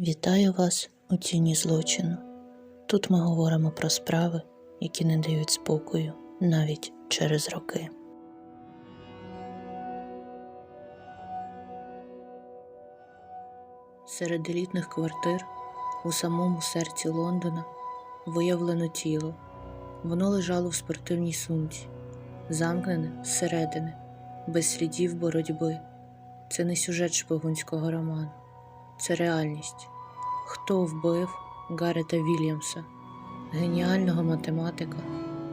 Вітаю вас у тіні злочину. Тут ми говоримо про справи, які не дають спокою навіть через роки. Серед елітних квартир у самому серці Лондона виявлено тіло. Воно лежало в спортивній сумці, замкнене зсередини, без слідів боротьби. Це не сюжет шпигунського роману, це реальність. Хто вбив Гарета Вільямса, геніального математика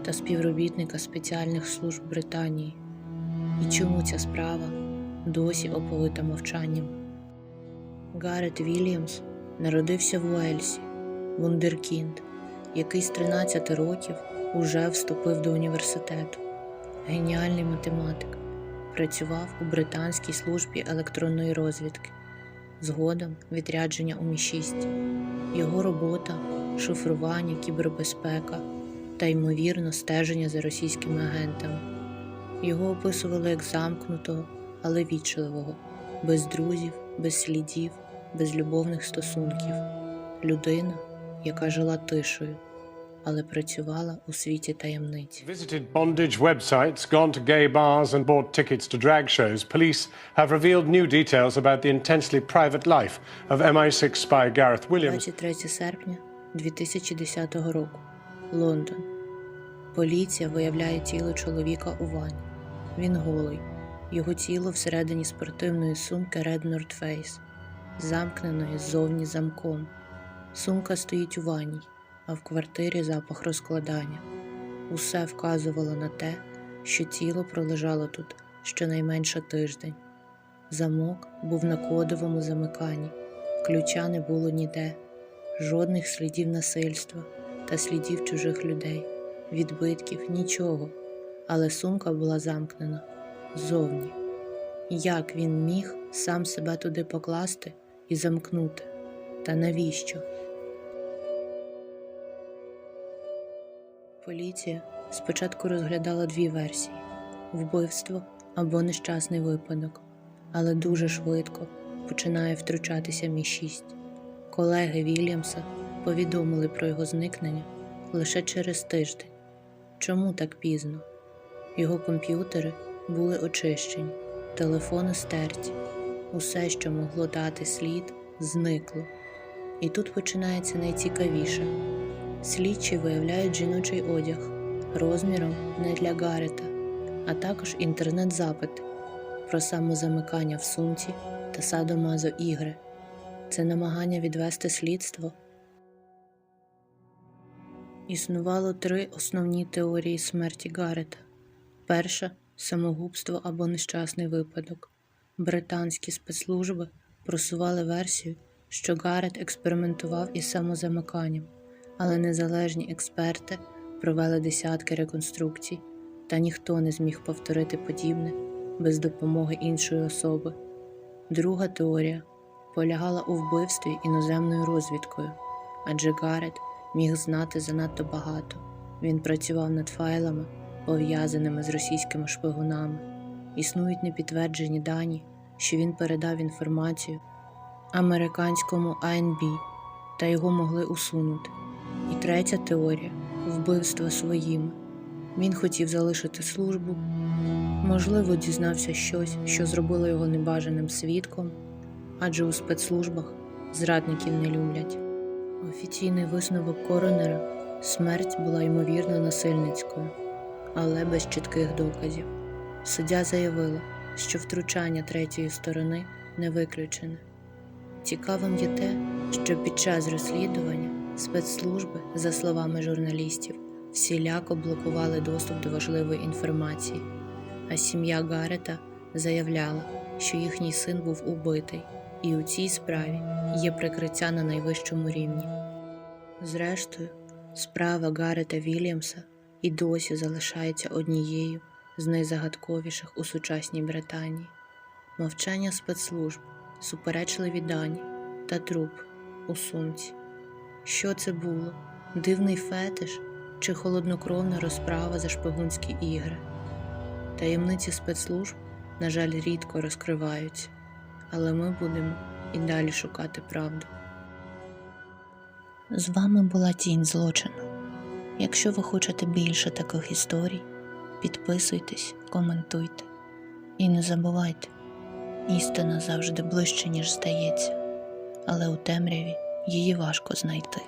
та співробітника спеціальних служб Британії? І чому ця справа досі оповита мовчанням? Гарет Вільямс народився в Уельсі, вундеркінд, який з 13 років уже вступив до університету. Геніальний математик, працював у британській службі електронної розвідки, згодом відрядження у Мі-6. Його робота шифрування, кібербезпека та ймовірно стеження за російськими агентами. Його описували як замкнутого, але вічливого, без друзів, без слідів, без любовних стосунків, людина, яка жила тишею, але працювала у світі таємниць. Visited bondage websites, gone to gay bars, and bought tickets to drag shows. Police have revealed new details about the intensely private life of MI6 spy Gareth Williams. 23 серпня 2010 року. Лондон. Поліція виявляє тіло чоловіка у ванні. Він голий. Його тіло всередині спортивної сумки Red North Face, замкненої ззовні замком. Сумка стоїть у ванній, а в квартирі запах розкладання. Усе вказувало на те, що тіло пролежало тут щонайменше тиждень. Замок був на кодовому замиканні, ключа не було ніде, жодних слідів насильства та слідів чужих людей, відбитків, нічого, але сумка була замкнена ззовні. Як він міг сам себе туди покласти і замкнути? Та навіщо? Поліція спочатку розглядала дві версії: вбивство або нещасний випадок, але дуже швидко починає втручатися Мі-6. Колеги Вільямса повідомили про його зникнення лише через тиждень. Чому так пізно? Його комп'ютери були очищені, телефони стерті, усе, що могло дати слід, зникло. І тут починається найцікавіше. Слідчі виявляють жіночий одяг розміром не для Гарета, а також інтернет-запити про самозамикання в сумці та садомазо ігри. Це намагання відвести слідство. Існувало три основні теорії смерті Гарета. Перша самогубство або нещасний випадок. Британські спецслужби просували версію, що Гарет експериментував із самозамиканням, але незалежні експерти провели десятки реконструкцій, та ніхто не зміг повторити подібне без допомоги іншої особи. Друга теорія полягала у вбивстві іноземною розвідкою, адже Гарет міг знати занадто багато. Він працював над файлами, пов'язаними з російськими шпигунами. Існують непідтверджені дані, що він передав інформацію американському АНБ та його могли усунути. І третя теорія вбивство своїми. Він хотів залишити службу, можливо, дізнався щось, що зробило його небажаним свідком, адже у спецслужбах зрадників не люблять. Офіційний висновок коронера смерть була ймовірно насильницькою, але без чітких доказів. Суддя заявила, що втручання третьої сторони не виключене. Цікавим є те, що під час розслідування спецслужби, за словами журналістів, всіляко блокували доступ до важливої інформації, а сім'я Гарета заявляла, що їхній син був убитий, і у цій справі є прикриття на найвищому рівні. Зрештою, справа Гарета Вільямса і досі залишається однією з найзагадковіших у сучасній Британії. Мовчання спецслужб, суперечливі дані та труп у сумці. Що це було? Дивний фетиш чи холоднокровна розправа за шпигунські ігри? Таємниці спецслужб, на жаль, рідко розкриваються, але ми будемо і далі шукати правду. З вами була тінь злочину. Якщо ви хочете більше таких історій, підписуйтесь, коментуйте і не забувайте, істина завжди ближче, ніж здається, але у темряві її важко знайти.